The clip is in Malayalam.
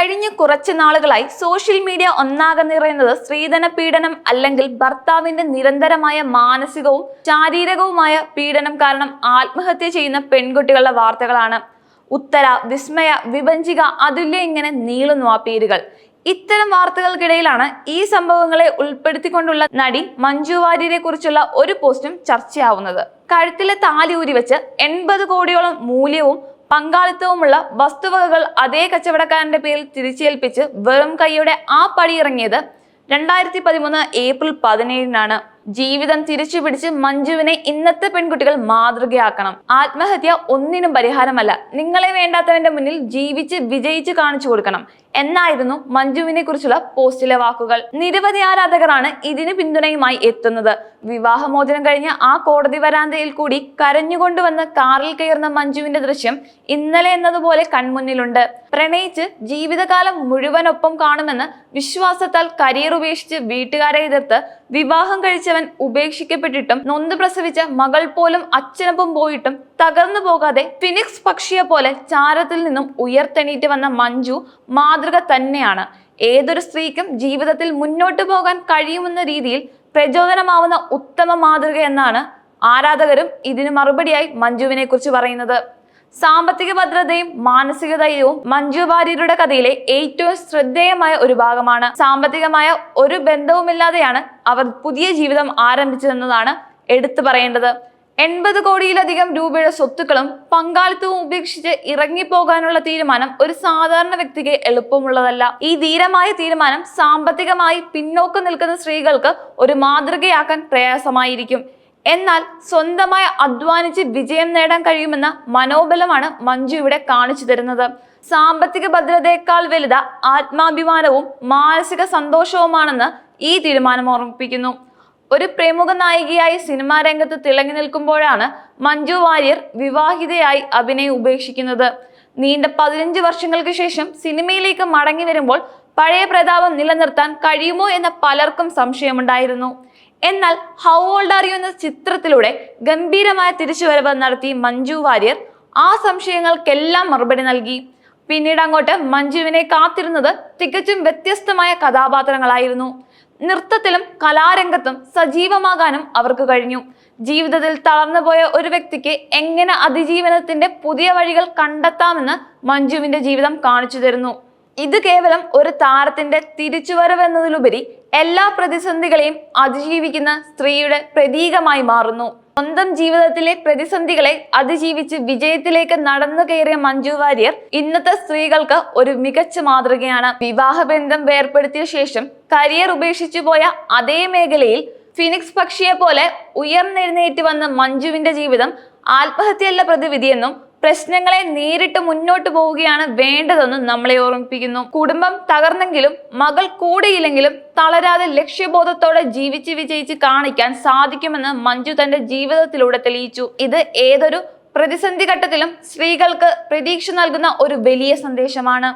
കഴിഞ്ഞ കുറച്ച് നാളുകളായി സോഷ്യൽ മീഡിയ ഒന്നാകെ നിറയുന്നത് സ്ത്രീധന പീഡനം അല്ലെങ്കിൽ ഭർത്താവിന്റെ നിരന്തരമായ മാനസികവും ശാരീരികവുമായ പീഡനം കാരണം ആത്മഹത്യ ചെയ്യുന്ന പെൺകുട്ടികളുടെ വാർത്തകളാണ്. ഉത്തര വിസ്മയ വിഭജിക അതുല്യ ഇങ്ങനെ നീളുന്നു ആ പേരുകൾ. ഇത്തരം വാർത്തകൾക്കിടയിലാണ് ഈ സംഭവങ്ങളെ ഉൾപ്പെടുത്തിക്കൊണ്ടുള്ള നടി മഞ്ജു വാര്യരെ കുറിച്ചുള്ള ഒരു പോസ്റ്റും ചർച്ചയാവുന്നത്. കഴുത്തിലെ താലി ഊരി വെച്ച് എൺപത് കോടിയോളം മൂല്യവും പങ്കാളിത്തവുമുള്ള വസ്തുവകകൾ അതേ കച്ചവടക്കാരന്റെ പേരിൽ തിരിച്ചേൽപ്പിച്ച് വെറും കൈയോടെ ആ പടിയിറങ്ങിയത് രണ്ടായിരത്തി പതിമൂന്ന് ഏപ്രിൽ പതിനേഴിനാണ്. ജീവിതം തിരിച്ചു പിടിച്ച് മഞ്ജുവിനെ ഇന്നത്തെ പെൺകുട്ടികൾ മാതൃകയാക്കണം. ആത്മഹത്യ ഒന്നിനും പരിഹാരമല്ല. നിങ്ങളെ വേണ്ടാത്തവന്റെ മുന്നിൽ ജീവിച്ച് വിജയിച്ച് കാണിച്ചു കൊടുക്കണം. എന്നായിരുന്നു മഞ്ജുവിനെ കുറിച്ചുള്ള പോസ്റ്റിലെ വാക്കുകൾ. നിരവധി ആരാധകരാണ് ഇതിന് പിന്തുണയുമായി എത്തുന്നത്. വിവാഹമോചനം കഴിഞ്ഞ ആ കോടതി വരാന്തയിൽ കൂടി കരഞ്ഞുകൊണ്ടുവന്ന് കാറിൽ കയറുന്ന മഞ്ജുവിന്റെ ദൃശ്യം ഇന്നലെ എന്നതുപോലെ കൺമുന്നിലുണ്ട്. പ്രണയിച്ച് ജീവിതകാലം മുഴുവനൊപ്പം കാണുമെന്ന് വിശ്വാസത്താൽ കരിയർ ഉപേക്ഷിച്ച് വീട്ടുകാരെ എതിർത്ത് വിവാഹം കഴിച്ചവൻ ഉപേക്ഷിക്കപ്പെട്ടിട്ടും നൊന്ത് പ്രസവിച്ച മകൾ പോലും അച്ഛനൊപ്പം പോയിട്ടും തകർന്നു പോകാതെ ഫിനിക്സ് പക്ഷിയെ പോലെ ചാരത്തിൽ നിന്നും ഉയർത്തെണീറ്റ് വന്ന മഞ്ജു മാതൃക തന്നെയാണ്. ഏതൊരു സ്ത്രീക്കും ജീവിതത്തിൽ മുന്നോട്ട് പോകാൻ കഴിയുമെന്ന രീതിയിൽ പ്രചോദനമാവുന്ന ഉത്തമ മാതൃക എന്നാണ് ആരാധകരും ഇതിന് മറുപടിയായി മഞ്ജുവിനെ കുറിച്ച് പറയുന്നത്. സാമ്പത്തിക ഭദ്രതയും മാനസിക ധൈര്യവും മഞ്ജു വാര്യരുടെ കഥയിലെ ഏറ്റവും ശ്രദ്ധേയമായ ഒരു ഭാഗമാണ്. സാമ്പത്തികമായ ഒരു ബന്ധവുമില്ലാതെയാണ് അവർ പുതിയ ജീവിതം ആരംഭിച്ചതെന്നതാണ് എടുത്തു പറയേണ്ടത്. എൺപത് കോടിയിലധികം രൂപയുടെ സ്വത്തുക്കളും പങ്കാളിത്തവും ഉപേക്ഷിച്ച് ഇറങ്ങിപ്പോകാനുള്ള തീരുമാനം ഒരു സാധാരണ വ്യക്തിക്ക് എളുപ്പമുള്ളതല്ല. ഈ ധീരമായ തീരുമാനം സാമ്പത്തികമായി പിന്നോക്കം നിൽക്കുന്ന സ്ത്രീകൾക്ക് ഒരു മാതൃകയാക്കാൻ പ്രയാസമായിരിക്കും. എന്നാൽ സ്വന്തമായി അധ്വാനിച്ച് വിജയം നേടാൻ കഴിയുമെന്ന മനോബലമാണ് മഞ്ജു ഇവിടെ കാണിച്ചു തരുന്നത്. സാമ്പത്തിക ഭദ്രതയേക്കാൾ വലുത ആത്മാഭിമാനവും മാനസിക സന്തോഷവുമാണെന്ന് ഈ തീരുമാനം ഓർമ്മിപ്പിക്കുന്നു. ഒരു പ്രമുഖ നായികയായി സിനിമാ രംഗത്ത് തിളങ്ങി നിൽക്കുമ്പോഴാണ് മഞ്ജു വാര്യർ വിവാഹിതയായി അഭിനയം ഉപേക്ഷിക്കുന്നത്. നീണ്ട പതിനഞ്ച് വർഷങ്ങൾക്ക് ശേഷം സിനിമയിലേക്ക് മടങ്ങി വരുമ്പോൾ പഴയ പ്രതാപം നിലനിർത്താൻ കഴിയുമോ എന്ന പലർക്കും സംശയമുണ്ടായിരുന്നു. എന്നാൽ ഹൗ ഓൾഡ് ആർ യു എന്ന ചിത്രത്തിലൂടെ ഗംഭീരമായ തിരിച്ചുവരവ് നടത്തി മഞ്ജു വാര്യർ. ആ സംശയങ്ങൾക്കെല്ലാം മറുപടി നൽകി. പിന്നീട് അങ്ങോട്ട് മഞ്ജുവിനെ കാത്തിരുന്നത് തികച്ചും വ്യത്യസ്തമായ കഥാപാത്രങ്ങളായിരുന്നു. നൃത്തത്തിലും കലാരംഗത്തും സജീവമാകാനും അവർക്ക് കഴിഞ്ഞു. ജീവിതത്തിൽ തളർന്നുപോയ ഒരു വ്യക്തിക്ക് എങ്ങനെ അതിജീവനത്തിന്റെ പുതിയ വഴികൾ കണ്ടെത്താമെന്ന് മഞ്ജുവിന്റെ ജീവിതം കാണിച്ചു തരുന്നു. ഇത് കേവലം ഒരു താരത്തിന്റെ തിരിച്ചുവരവ് എന്നതിലുപരി എല്ലാ പ്രതിസന്ധികളെയും അതിജീവിക്കുന്ന സ്ത്രീയുടെ പ്രതീകമായി മാറുന്നു. സ്വന്തം ജീവിതത്തിലെ പ്രതിസന്ധികളെ അതിജീവിച്ച് വിജയത്തിലേക്ക് നടന്നു കയറിയ മഞ്ജു വാര്യർ ഇന്നത്തെ സ്ത്രീകൾക്ക് ഒരു മികച്ച മാതൃകയാണ്. വിവാഹബന്ധം വേർപ്പെടുത്തിയ ശേഷം കരിയർ ഉപേക്ഷിച്ചു പോയ അതേ മേഖലയിൽ ഫിനിക്സ് പക്ഷിയെ പോലെ ഉയർന്നെഴുന്നേറ്റ് വന്ന മഞ്ജുവിന്റെ ജീവിതം ആത്മഹത്യയല്ല പ്രതിവിധിയെന്നും പ്രശ്നങ്ങളെ നേരിട്ട് മുന്നോട്ട് പോവുകയാണ് വേണ്ടതെന്നും നമ്മളെ ഓർമ്മിപ്പിക്കുന്നു. കുടുംബം തകർന്നെങ്കിലും മകൾ കൂടെയില്ലെങ്കിലും തളരാതെ ലക്ഷ്യബോധത്തോടെ ജീവിച്ച് വിജയിച്ച് കാണിക്കാൻ സാധിക്കുമെന്ന് മഞ്ജു തന്റെ ജീവിതത്തിലൂടെ തെളിയിച്ചു. ഇത് ഏതൊരു പ്രതിസന്ധി ഘട്ടത്തിലും സ്ത്രീകൾക്ക് പ്രതീക്ഷ നൽകുന്ന ഒരു വലിയ സന്ദേശമാണ്.